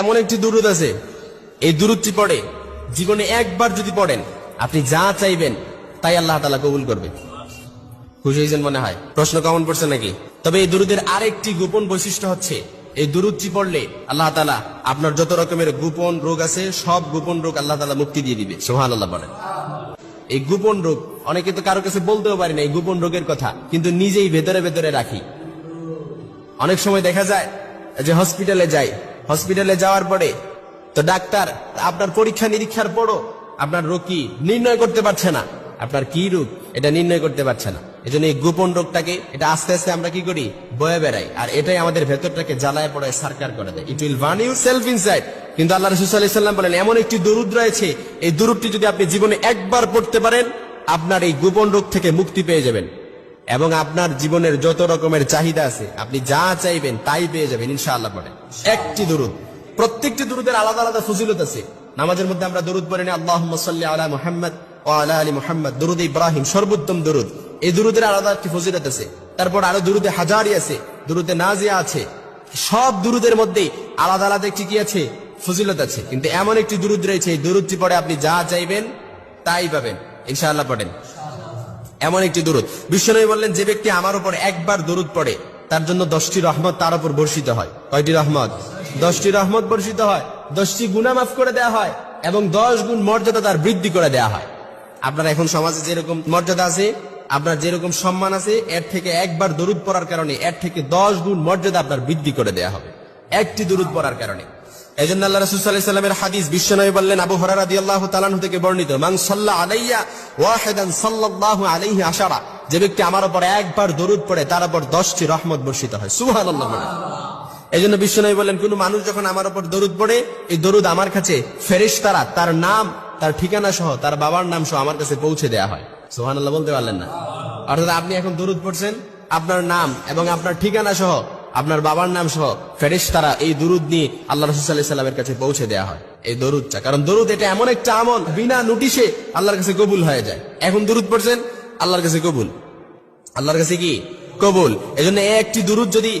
এমন একটি দুরুদ আছে। এই দুরুদটি পড়ে, জীবনে একবার যদি পড়েন, আপনি যা চাইবেন, তাই আল্লাহ তালা কবুল করবে খুশি হয়েছেন মনে হয়? প্রশ্ন কেমন পড়ছে নাকি? তবে এই দুরুদের আরেকটি গোপন বৈশিষ্ট্য হচ্ছে, এই দুরুদটি পড়লে আল্লাহ তালা আপনার যত রকমের গোপন রোগ আছে, সব গোপন রোগ আল্লাহ তালা মুক্তি দিয়ে দিবে। সোহান আল্লাহ বলেন। এই গোপন রোগ, অনেকে তো কারও কাছে বলতেও পারি না এই গোপন রোগের কথা, কিন্তু নিজেই ভেতরে ভেতরে রাখি। অনেক সময় দেখা যায় যে হসপিটালে যাই হসপিটালে যাওয়ার পরে তো ডাক্তার, আপনার পরীক্ষা নিরীক্ষার পরও আপনার রোগ কি নির্ণয় করতে পারছে না। আপনার কি রোগ? এটা নির্ণয় করতে পারছে না। এজন্য এই গোপন রোগটাকে, এটা আস্তে আস্তে আমরা কি করি? বয়ে বেড়াই। আর এটাই আমাদের ভেতরটাকে জ্বালায় পড়ায়, সার্কার করে দেয়। It will burn yourself inside কিন্তু আল্লাহ রসুল সাল্লাম বলেন, এমন একটি দরুদ রয়েছে। এই দরুদটি যদি আপনি জীবনে একবার পড়তে পারেন, আপনার এই গোপন রোগ থেকে মুক্তি পেয়ে যাবেন। এবং আপনার জীবনের যত রকমের চাহিদা আছে, আপনি যা চাইবেন তাই পেয়ে যাবেন ইনশাআল্লাহ পড়েন একটি দুরুদ। প্রত্যেকটি দুরুদের আলাদা আলাদা ফজিলত আছে। নামাজের মধ্যে আমরা দরুদ পড়ে নি আল্লাহ আলা মুহাম্মদ ও আলা আলী মুহাম্মদ। দরুদ ইব্রাহিম, সর্বোত্তম দরুদ। এই দুরুদের আলাদা একটি ফজিলত আছে। তারপর আরও দুরুদে হাজারি আছে, দুরুদে নাজিয়া আছে। সব দুরুদের মধ্যেই আলাদা আলাদা একটি কি আছে? ফজিলত আছে। কিন্তু এমন একটি দুরুদ রয়েছে, এই দুরুদটি পড়ে আপনি যা চাইবেন তাই পাবেন। ইনশাআল্লাহ পড়েন। এমন একটি দরুদ। বিশ্বনবী বললেন, যে ব্যক্তি আমার উপর একবার দরুদ পড়ে, তার জন্য দশটি রহমত তার উপর বর্ষিত হয়। কয়টি রহমত? দশটি রহমত বর্ষিত হয়, দশটি গুণা মাফ করে দেয়া হয়, এবং দশ গুণ মর্যাদা তার বৃদ্ধি করে দেওয়া হয়। আপনার এখন সমাজে যেরকম মর্যাদা আছে, আপনার যেরকম সম্মান আছে, এর থেকে একবার দরুদ পড়ার কারণে এর থেকে দশ গুণ মর্যাদা আপনার বৃদ্ধি করে দেওয়া হবে। একটি দরুদ পড়ার কারণে। এই আল্লাহ হাদিস বিশ্বনবী বললেন, আবু আল্লাহ থেকে বর্ণিত আশারা যে ব্যক্তি আমার উপর একবার দরুদ পড়ে, তার উপর দশটি রহমত বর্ষিত হয়। এই জন্য বিশ্বনবী বললেন, কোন মানুষ যখন আমার উপর দরুদ পড়ে, এই দরুদ আমার কাছে ফেরেশতারা, তার নাম, তার ঠিকানা সহ, তার বাবার নাম সহ আমার কাছে পৌঁছে দেয়া হয়। সোহান সুবহানাল্লাহ বলতে পারলেন না। অর্থাৎ আপনি এখন দরুদ পড়ছেন, আপনার নাম এবং আপনার ঠিকানা সহ আপনার বাবার নাম সহ ফেরেশ তারা এই দুরুদ নিয়ে আল্লাহ রসুল্লাহ কাছে পৌঁছে দেওয়া হয়। এই দরুদটা কারণ দরুদ এটা এমন একটা আমল, বিনা নোটিশে আল্লাহর কাছে কবুল হয়ে যায়। এখন দরুদ পড়ছেন? আল্লাহর কাছে কবুল। আল্লাহর কাছে কি? কবুল। এজন্য একটি দুরুদ যদি